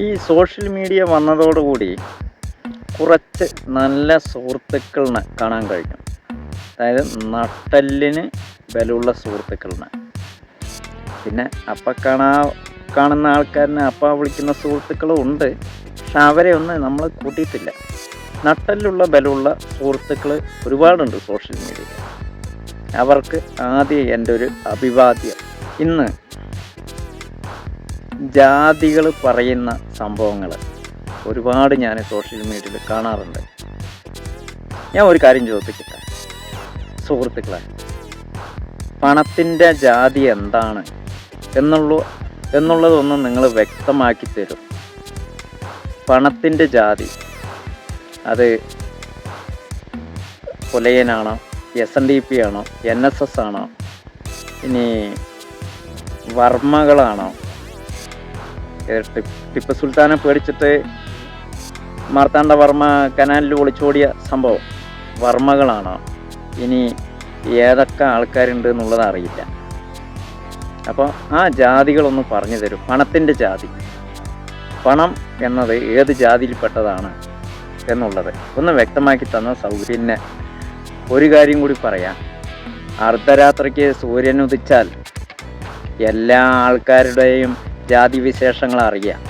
ഈ social media വന്നതോടുകൂടി കുറച്ച് നല്ല സുഹൃത്തുക്കളിനെ കാണാൻ കഴിഞ്ഞു അതായത് നട്ടലിന് ബലമുള്ള സുഹൃത്തുക്കളിനെ പിന്നെ അപ്പം കാണാ കാണുന്ന ആൾക്കാരനെ അപ്പം വിളിക്കുന്ന സുഹൃത്തുക്കളും ഉണ്ട്. പക്ഷെ അവരെ ഒന്നും നമ്മൾ കൂട്ടിയിട്ടില്ല. നട്ടലിലുള്ള ബലമുള്ള സുഹൃത്തുക്കൾ ഒരുപാടുണ്ട് സോഷ്യൽ മീഡിയയിൽ അവർക്ക് ആദ്യം എന്റെ ഒരു അഭിവാദ്യം. ഇന്ന് ജാതികൾ പറയുന്ന സംഭവങ്ങൾ ഒരുപാട് ഞാൻ സോഷ്യൽ മീഡിയയിൽ കാണാറുണ്ട്. ഞാൻ ഒരു കാര്യം ചോദിക്കട്ടെ? സുഹൃത്തുക്കളെ പണത്തിന്റെ ജാതി എന്താണ്? എന്നുള്ള എന്നുള്ളതൊന്നും നിങ്ങൾ വ്യക്തമാക്കി തരും. പണത്തിന്റെ ജാതി അത് കൊലയനാണോ എസ് എൻ ഡി പി ആണോ എൻ എസ് എസ് ആണോ ഇനി വർമ്മകളാണോ ടിപ്പ് സുൽത്താനെ പേടിച്ചിട്ട് മാർത്താണ്ഡ വർമ്മ കനാലിൽ ഒളിച്ചോടിയ സംഭവം വർമ്മകളാണോ. ഇനി ഏതൊക്കെ ആൾക്കാരുണ്ട് എന്നുള്ളത് അറിയില്ല. അപ്പോൾ ആ ജാതികളൊന്ന് പറഞ്ഞു തരും. പണത്തിന്റെ ജാതി. പണം എന്നത് ഏത് ജാതിയിൽപ്പെട്ടതാണ് എന്നുള്ളത് ഒന്ന് വ്യക്തമാക്കി തന്ന സൗകര്യം. ഒരു കാര്യം കൂടി പറയാം. അർദ്ധരാത്രിക്ക് സൂര്യൻ ഉദിച്ചാൽ എല്ലാ ആൾക്കാരുടെയും ജാതി വിശേഷങ്ങൾ അറിയാം